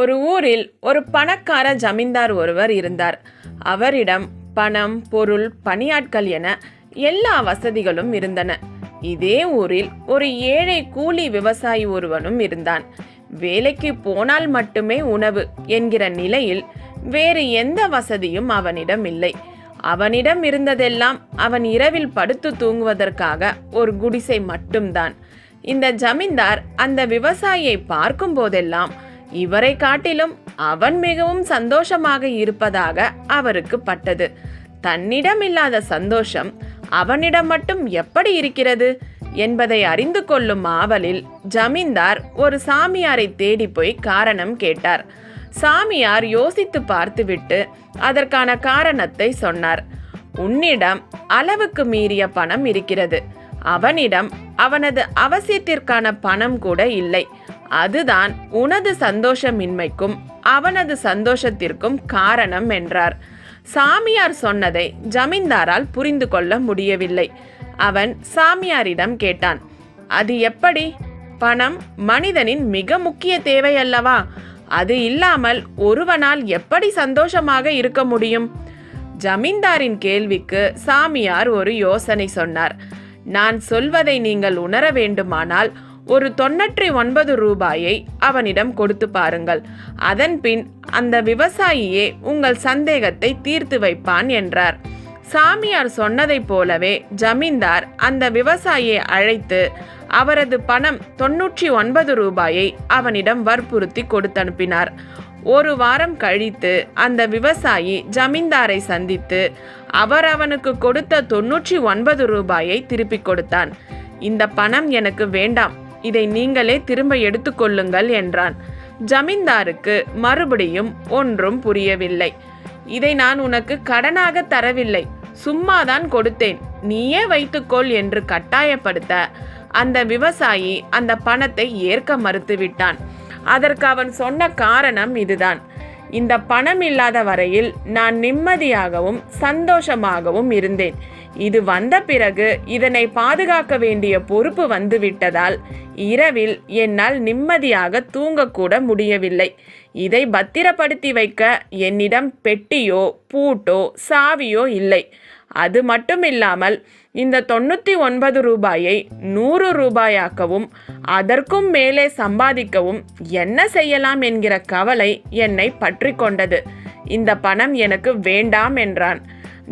ஒரு ஊரில் ஒரு பணக்கார ஜமீன்தார் ஒருவர் இருந்தார். அவரிடம் பணம் பொருள் பணியாட்கள் என எல்லா வசதிகளும் இருந்தன. இதே ஊரில் ஒரு ஏழை கூலி விவசாயி ஒருவனும் இருந்தான். வேலைக்கு போனால் மட்டுமே உணவு என்கிற நிலையில் வேறு எந்த வசதியும் அவனிடம் இல்லை. அவனிடம் இருந்ததெல்லாம் அவன் இரவில் படுத்து தூங்குவதற்காக ஒரு குடிசை மட்டும்தான். இந்த ஜமீன்தார் அந்த விவசாயியை பார்க்கும் போதெல்லாம் இவரை காட்டிலும் அவன் மிகவும் சந்தோஷமாக இருப்பதாக அவருக்கு பட்டது. தன்னிடம் இல்லாத சந்தோஷம் அவனிடம் மட்டும் எப்படி இருக்கிறது என்பதை அறிந்து கொள்ளும் ஆவலில் ஜமீன்தார் ஒரு சாமியாரை தேடி போய் காரணம் கேட்டார். சாமியார் யோசித்து பார்த்துவிட்டு அதற்கான காரணத்தை சொன்னார். உன்னிடம் அளவுக்கு மீறிய பணம் இருக்கிறது. அவனிடம் அவனது அவசியத்திற்கான பணம் கூட இல்லை. அதுதான் உனது சந்தோஷமின்மைக்கும் அவனது சந்தோஷத்திற்கும் காரணம் என்றார். சாமியார் சொன்னதை ஜமீன்தாரால் புரிந்து கொள்ள முடியவில்லை. அவன் சாமியாரிடம் கேட்டான் அது எப்படி? பணம் மனிதனின் மிக முக்கிய தேவை அல்லவா அது இல்லாமல் ஒருவனால் எப்படி சந்தோஷமாக இருக்க முடியும்? ஜமீன்தாரின் கேள்விக்கு சாமியார் ஒரு யோசனை சொன்னார் நான் சொல்வதை நீங்கள் உணர வேண்டுமானால் ஒரு தொன்னூற்றி ஒன்பது ரூபாயை அவனிடம் கொடுத்து பாருங்கள். அதன்பின் அந்த விவசாயியே உங்கள் சந்தேகத்தை தீர்த்து வைப்பான் என்றார். சாமியார் சொன்னதைப் போலவே ஜமீன்தார் அந்த விவசாயியை அழைத்து அவரது பணம் தொன்னூற்றி ஒன்பது ரூபாயை அவனிடம் வற்புறுத்தி கொடுத்தனுப்பினார். ஒரு வாரம் கழித்து அந்த விவசாயி ஜமீன்தாரை சந்தித்து அவர் அவனுக்கு கொடுத்த தொன்னூற்றி ஒன்பது ரூபாயை திருப்பிக் கொடுத்தான். இந்த பணம் எனக்கு வேண்டாம் இதை நீங்களே திரும்ப எடுத்துக்கொள்ளுங்கள் என்றான். ஜமீன்தாருக்கு மறுபடியும் ஒன்றும் புரியவில்லை. இதை நான் உனக்கு கடனாக தரவில்லை. சும்மாதான் கொடுத்தேன். நீயே வைத்துக்கொள் என்று கட்டாயப்படுத்த அந்த விவசாயி அந்த பணத்தை ஏற்க மறுத்துவிட்டான். அதற்கு அவன் சொன்ன காரணம் இதுதான். இந்த பணம் இல்லாத வரையில் நான் நிம்மதியாகவும் சந்தோஷமாகவும் இருந்தேன். இது வந்த பிறகு இதனை பாதுகாக்க வேண்டிய பொறுப்பு வந்துவிட்டதால் இரவில் என்னால் நிம்மதியாக தூங்கக்கூட முடியவில்லை. இதை பத்திரப்படுத்தி வைக்க என்னிடம் பெட்டியோ பூட்டோ சாவியோ இல்லை. அது மட்டும் இல்லாமல் இந்த தொண்ணூற்றி ஒன்பது ரூபாயை நூறு ரூபாயாக்கவும் அதற்கும் மேலே சம்பாதிக்கவும் என்ன செய்யலாம் என்கிற கவலை என்னை பற்றி கொண்டது. இந்த பணம் எனக்கு வேண்டாம் என்றான்.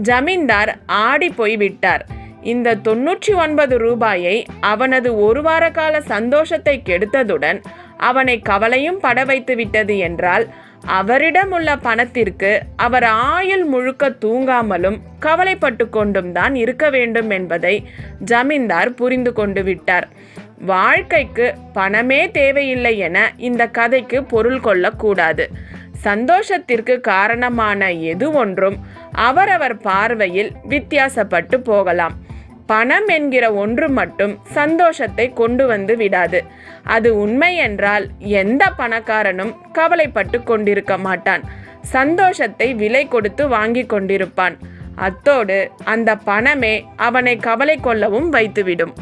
ஜமீன்தார் ஆடி போய்விட்டார். இந்த தொன்னூற்றி ஒன்பது ரூபாயை அவனது ஒரு வார கால சந்தோஷத்தை கெடுத்ததுடன் அவனை கவலையும் பட வைத்து விட்டது என்றால் அவரிடம் உள்ள பணத்திற்கு அவர் ஆயுள் முழுக்க தூங்காமலும் கவலைப்பட்டு கொண்டும் தான் இருக்க வேண்டும் என்பதை ஜமீன்தார் புரிந்து கொண்டு விட்டார். வாழ்க்கைக்கு பணமே தேவையில்லை என இந்த கதைக்கு பொருள் கொள்ளக்கூடாது. சந்தோஷத்திற்கு காரணமான எது ஒன்றும் அவரவர் பார்வையில் வித்தியாசப்பட்டு போகலாம். பணம் என்கிற ஒன்று மட்டும் சந்தோஷத்தை கொண்டு வந்து விடாது. அது உண்மை என்றால் எந்த பணக்காரனும் கவலைப்பட்டு கொண்டிருக்க மாட்டான். சந்தோஷத்தை விலை கொடுத்து வாங்கி கொண்டிருப்பான். அத்தோடு அந்த பணமே அவனை கவலை கொள்ளவும் வைத்துவிடும்.